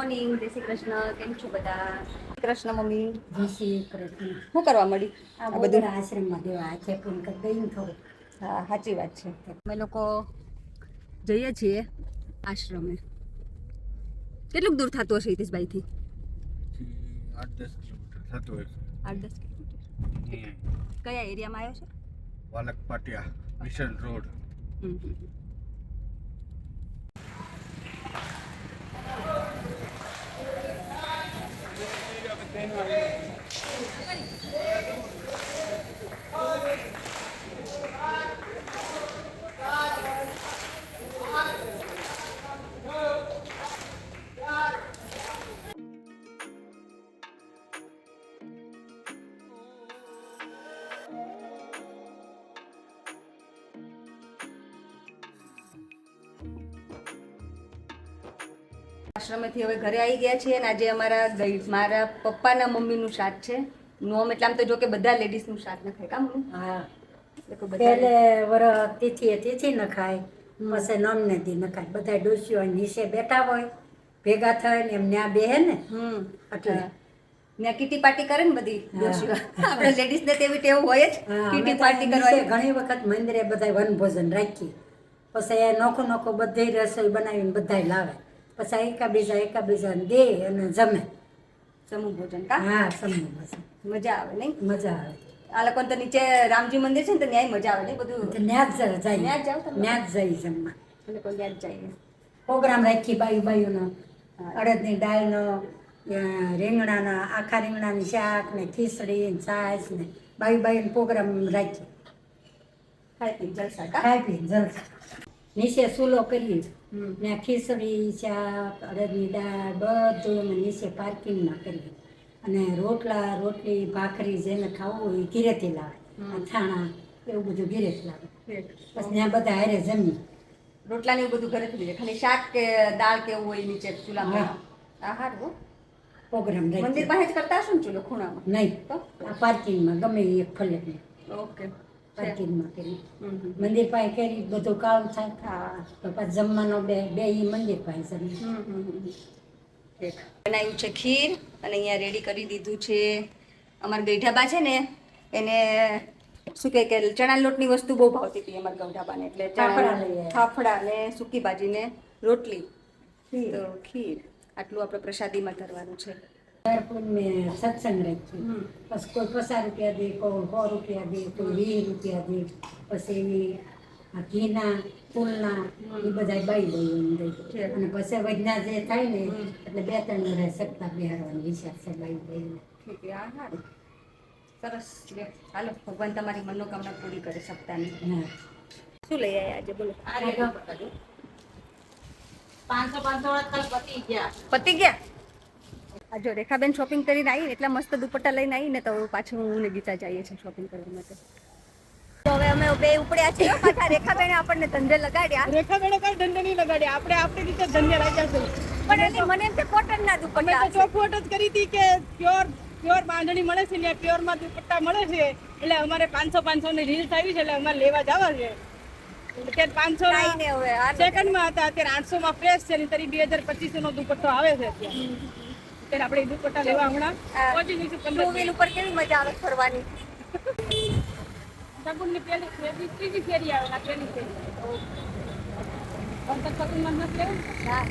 Morning જય શ્રી કૃષ્ણ કેમ છો બધા? કૃષ્ણ મમ્મી. જય શ્રી કૃષ્ણ. શું કરવા મળી આ બધું? આશ્રમમાં દેવા છે ફોન કરી દઈ થોડું. હા સાચી વાત છે. અમે લોકો જઈએ છીએ આશ્રમે. કેટલું દૂર થતું હશે હિતેશભાઈથી? આઠ દસ કિલોમીટર થતું હોય આઠ દસ કિલોમીટર. કયા એરિયામાં આવ્યો છે? Valak Patiya mission road. આશ્રમેથી હવે ઘરે આવી ગયા છીએ અને આજે અમારા મારા પપ્પાના મમ્મીનું શાક છે. નોમ એટલે આમ તો જો કે બધા લેડીઝનું શાક ન ખાય કામ? હા. બધા પહેલે વર તિથિએ તિથિ ન ખાય પછી નમને દી ન ખાય. બધા ડોસીઓ નીચે બેઠા હોય ભેગા થાય ને એમ ત્યાં બેહે ને. હમ. એટલે. ત્યાં કીટી પાર્ટી કરે ને બધી હા. ડોશીઓ. આપણે લેડીઝ ને તેવી ટેવ હોય જ કીટી પાર્ટી કરવાની ઘણી વખત મંદિરે બધા વનભોજન રાખી પછી નોખું નોખું બધી રસોઈ બનાવીને બધાય લાવે. પછી એકાબીજા એકાબીજાને દે અને જમે. સમૂહ ભોજન કા? હા સમૂહ ભોજન. મજા આવે નહીં? મજા આવે. આ લોકો તો નીચે રામજી મંદિર છે ને તો ન્યાય મજા આવે નહીં બધું? ન્યાજ જાય. ન્યાજ જ જાઓ તમે? ન્યા જ જઈ જમવા. એ લોકો ન્યાજ જાય. પ્રોગ્રામ રાખી બાયું બાયુંનો. અડદની દાળનો રીંગણાના આખા રીંગણાની શાક ને ખીચડી ને છાશ ને બાયું બાયુંનો પ્રોગ્રામ રાખી ખાઈ પી જલસા ખાઈ પી જલસા. નીચે સૂલો કરીએ. ને ખીચડી શાક અડદની દાળ બધું અમે નીચે પાર્કિંગમાં કરીએ અને રોટલા રોટલી ભાખરી જેને ખાવું હોય એ ઘીરેથી લાવે. અથાણા એવું બધું ઘીરેથી લાવે. પછી ત્યાં બધા હારે જમીએ રોટલા ને એવું બધું ઘરે થઈ જાય ખાલી શાક કે દાળ કે એવું હોય નીચે ચૂલામાં હા. આ હારું હો. પ્રોગ્રામ મંદિર પાસે જ કરતા હશો ને ચૂલો? ખૂણામાં? નહીં. તો? પાર્કિંગમાં ગમે એક ફલે ઓકે. પાર્કિંગમાં કરી. મંદિર પાસે કરી બધું કાળું થાય. પછી જમવાનો બે બે એ મંદિર પાસે. બનાવ્યું છે ખીર અને અહીંયા રેડી કરી દીધું છે. અમારા ગઈઢાબા છે ને એને શું કહે કે ચણા લોટની વસ્તુ બહુ ભાવતી હતી અમારા ગૌઢાબાને. એટલે ફાફડા ને સૂકી ભાજી ને રોટલી ખીર. આટલું આપણે પ્રસાદીમાં ધરવાનું છે. સત્સંગ હમ. પછી કોઈ પચાસ રૂપિયા દે કોઈ સો રૂપિયા દે કોઈ વીસ રૂપિયા દે પછી એની ઘીના ફૂલના એ બધા બાઈ દઈએ અને પછી વજના જે થાય ને એટલે બે ત્રણ વર્ષ સપ્તાહ બિહારવાનો વિચાર છે બાઈ દઈને ઠીક છે, સરસ. હાલો ભગવાન તમારી મનોકામના પૂરી કરે સપ્તાહની. હા. શું લઈ આવ્યા આજે? બોલો. પાંચસો પાંચસો વાળા પતી ગયા. પતી ગયા? આ જો રેખાબેન શોપિંગ કરીને આવી એટલા મસ્ત દુપટ્ટા લઈને આવી ને તો પાછું હું ને ગીતા જઈએ છીએ શોપિંગ કરવા માટે. તો હવે અમે બે ઉપડ્યા છીએ પાછા રેખાબેને આપણને ધંધે લગાડ્યા. રેખાબેને કઈ ધંધે નહીં લગાડ્યા. આપણે આપણી રીતે ધંધે રાખ્યા છે. પણ એટલે મને એમ કે કોટન ના દુપટ્ટા મેં તો ચોખવટ જ કરી હતી કે પ્યોર પ્યોર બાંધણી મળે છે ને પ્યોરમાં દુપટ્ટા મળે છે. એટલે અમારે પાંચસો પાંચસો ની રીલ્સ આવી છે એટલે અમારે લેવા જવા છે. અત્યારે પાંચસો સેકન્ડમાં હતા. અત્યારે આઠસો માં ફ્રેશ છે ને તરી બે હજાર પચીસો નો દુપટ્ટો આવે છે અત્યારે. અત્યારે આપણે દુપટ્ટા લેવા હમણાં. પહોંચી જઈશું ટુ વ્હીલ ઉપર કેવી મજા આવે ફરવાની? સગુનની પહેલી ફેરી ત્રીજી ફેરી આવે આ પહેલી ફેરી. અંતર સગુનમાં નથી લેવું હા.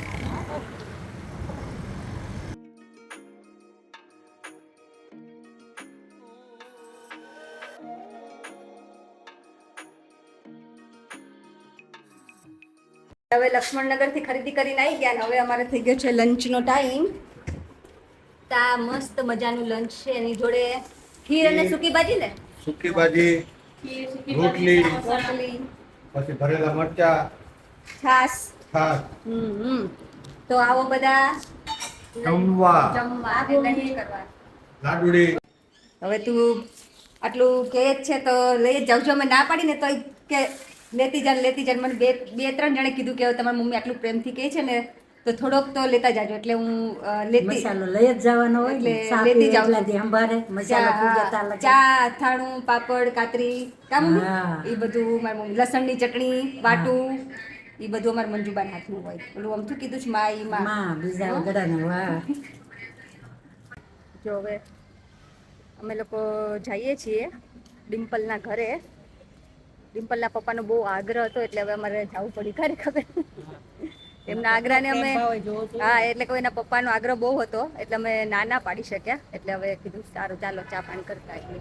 હવે લક્ષ્મણનગરથી ખરીદી કરીને આવી ગયા અને હવે અમારે થઈ ગયો છે લંચનો ટાઈમ તા મસ્ત મજાનું લંચ છે. એની જોડે ખીર અને સૂકી ભાજી ને? સૂકી ભાજી રોટલી. પછી ભરેલા મરચા. છાસ છાસ હમ તો આવો બધા જમવા. જમવા. કરવા. લાડુડી. હવે તું આટલું કહે જ છે તો લઈ જ મેં અમે ના પાડીને તો કે લેતી જાન લેતી જાન. મને બે બે ત્રણ જણે કીધું કે હવે તમારી મમ્મી આટલું પ્રેમથી કહે છે ને તો થોડોક તો લેતા જાજો એટલે હું લેતી મસાલો લઈ જ જવાનો હોય એટલે લેતી જાઉં. એટલાથી સંભાળે મસાલો ખૂબ ચા લાગે ચા અથાણું પાપડ કાતરી કામ એ બધું મારી મમ્મી. લસણની ચટણી વાટું એ બધું અમારે મંજુબાન હાથનું હોય. પેલું આમથી કીધું છે મા ઈ માં. માં બીજા વગડાના વાહ. જો હવે અમે લોકો જઈએ છીએ ડિમ્પલના ઘરે. ડિમ્પલના પપ્પાનો બહુ આગ્રહ હતો એટલે હવે અમારે જવું પડી. ખરે ખબર? એમના આગ્રહને અમે હા એટલે કોઈ એના પપ્પાનો આગ્રહ બહુ હતો. એટલે અમે ના ના પાડી શક્યા. એટલે હવે કીધું સારું ચાલો ચા પાણી કરતા એટલે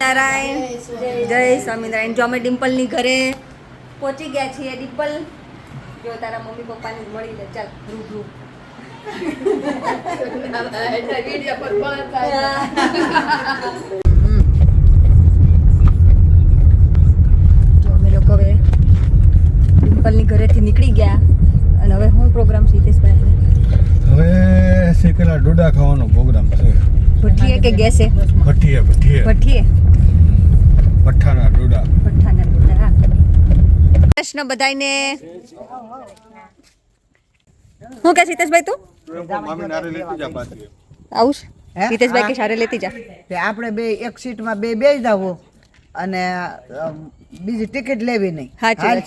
નારાયણ. જય સ્વામિનારાયણ. જો અમે ડિમ્પલની ઘરે પહોંચી ગયા છીએ ડિમ્પલ જો તારા મમ્મી પપ્પાને મળી લે ચાલ રૂબરૂ જો અમે લોકો હવે ડિમ્પલની ઘરેથી નીકળી ગયા અને હવે શું પ્રોગ્રામ છે હિતેશભાઈ હવે શેકેલા ડોડા ખાવાનો પ્રોગ્રામ છે. ભઠ્ઠીએ કે ગેસે? ભઠ્ઠીએ ભઠ્ઠીએ. ભઠ્ઠીએ? ભઠ્ઠાના ડોડા. ભઠ્ઠાના કૃષ્ણ બધાયને. હું કે સીતેશભાઈ તું? આવું છે? હે? હિતેશભાઈ કે સારે લેતી જા. આપણે બે એક સીટમાં બે બે જાવો અને બીજી ટિકિટ લેવી નહીં. હા ચાલ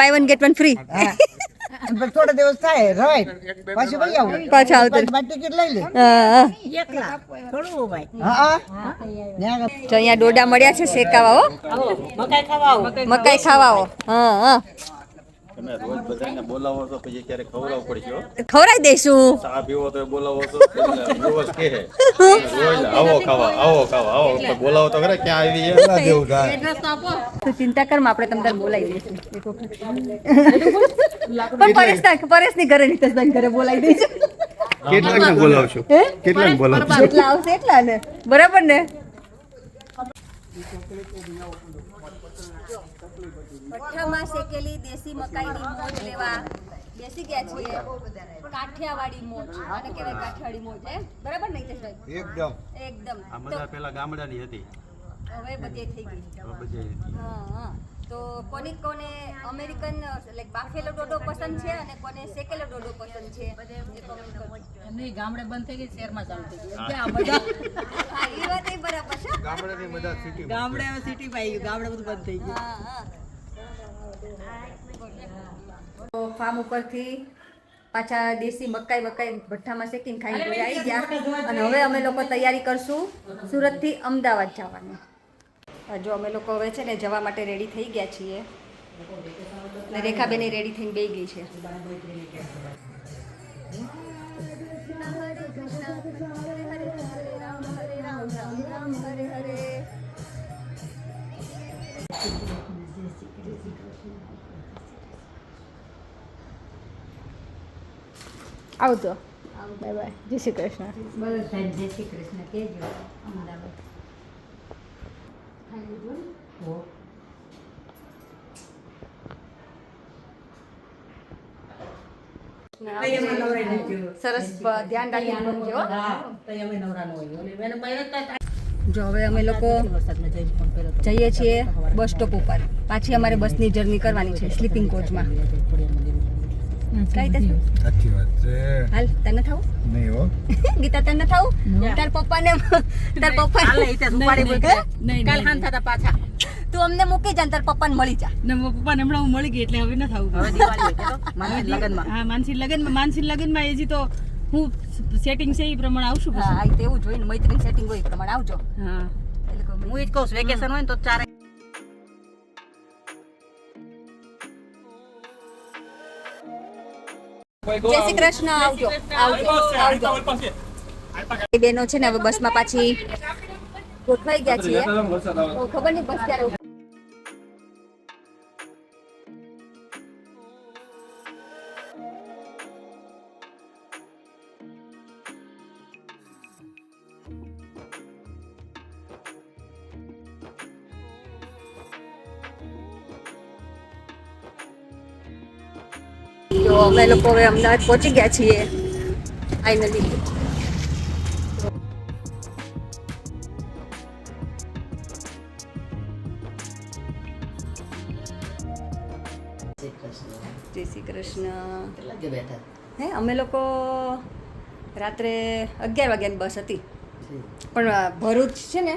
buy one get one free. થોડા દિવસ થાય રવાય. પાછું ભાઈ આવું. પાછા આવતું. ટિકિટ લઈ લે. હા અહીંયા ડોડા મળ્યા છે શેકાવા હો. મકાઈ ખાવા હા હા. તમે રોજ બધાને બોલાવો છો પછી ક્યારે ખવડાવવું પડશે ખવડાવી દઈશું. ચા પીવો તો બોલાવો છો રોજ કે રોજ આવો ખાવા આવો ખાવા આવો. બોલાવો તો ખરે ક્યાં આવી એના જેવું થાય. તો ચિંતા કરમાં આપણે તમને બોલાવી દઈશું. પણ. પણ પરેશની ઘરે નીતેશભાઈ ઘરે બોલાવી દઈશું. કેટલા ને બોલાવશો? હે? કેટલાક ને બોલાવશો? જેટલા આવશે એટલા ને. બરાબર ને? ભઠ્ઠામાં શેકેલી દેશી મકાઈની મોજ લેવા બેસી ગયા છીએ. કાઠિયાવાડી મોજ અને કહેવાય કાઠિયાવાડી મોજ એમ? બરાબર નહીં હિતેશભાઈ? એકદમ. એકદમ. આ મજા પેલા ગામડાની હતી. હવે બધે થઈ ગઈ. હવે બધી હા હા. તો કોને કોને અમેરિકન લાઈક બાફેલો ડોડો પસંદ છે અને કોને શેકેલો ડોડો પસંદ છે? એ comment કરજો. ગામડે બંધ થઈ ગઈ શહેરમાં ચાલુ થઈ ગઈ. હા. એ વાત એ બરાબર છે. ગામડાની મજા સિટી ગામડે સિટી માં આવી ગયું ગામડે બધું બંધ થઈ ગયું. હા હા. તો ફાર્મ ઉપરથી પાછા દેશી મકાઈ બકાઈ ભઠ્ઠામાં શેકીને ખાઈને ઘરે આવી ગયા. અને હવે અમે લોકો તૈયારી કરશું સુરતથી અમદાવાદ જવાની. હા, જો અમે લોકો હવે છે ને જવા માટે રેડી થઈ ગયા છીએ. ને રેખાબેન રેડી થઈને બે ગઈ છે. આવતો બાય બાય જય શ્રી કૃષ્ણ. બધાને જય શ્રી કૃષ્ણ. કહેજો અમદાવાદ. હો. સરસ પ- ધ્યાન રાખીને જો હવે અમે લોકો. જઈએ છીએ બસ સ્ટોપ ઉપર. પાછી અમારે બસની જર્ની કરવાની છે સ્લીપિંગ કોચમાં કઈ તે સાચી વાત. છે. હાલ તને થાવું? નહીં હો. ગીતા તને થાવું? તાર પપ્પાને તાર પપ્પા હાલે, ઈ તો રૂપાળી બોલતી. કાલ હાંજ થતા પાછા. તું અમને મૂકી જા તાર પપ્પાને મળી જા. ને પપ્પાને હમણાં હું મળી ગઈ એટલે હવે ન થવું. હવે દિવાળી લગ્નમાં. હા માનસી લગ્નમાં માનસી લગનમાં એજી તો હું સેટિંગ છે એ પ્રમાણે આવશું હા હા આ તેવું જોઈને મૈત્રી સેટિંગ હોય એ પ્રમાણે આવજો. હા. એટલે હું એ જ કહું વેકેશન હોય ને તો ચારે જય શ્રી કૃષ્ણ આવજો આવજો આવજો. બેનો છે ને હવે બસમાં પાછી ગોઠવાઈ ગયા છીએ. ખબર નહીં બસ ક્યારે અમે લોકો હવે અમદાવાદ પહોંચી ગયા છીએ ફાઇનલી જય શ્રી કૃષ્ણ. બેઠા? હે અમે લોકો રાત્રે અગિયાર વાગ્યાની બસ હતી. પણ ભરૂચ છે ને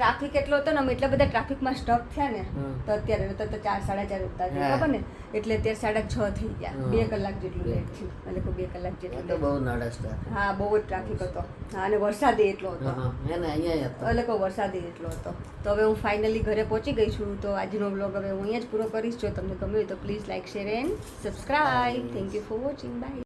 ટ્રાફિક એટલો હતો ને અમે એટલા બધા ટ્રાફિકમાં સ્ટક થયા ને તો અત્યારે તો તો ચાર સાડા ચાર હતા, ખબર ને? એટલે અત્યારે સાડા છ થઈ ગયા. બે કલાક જેટલું લેટ થયું. અમે બે કલાક જેટલું તો બહુ નડસ્તા હા બહુ જ ટ્રાફિક હતો. હા અને વરસાદ એટલો હતો. એટલે કહો વરસાદે એટલો હતો. તો હવે હું ફાઇનલી ઘરે પહોંચી ગઈ છું. તો આજનો બ્લોગ હવે હું અહીંયા જ પૂરો કરીશ. જો તમને ગમ્યું હોય તો please like share and subscribe thank you for watching bye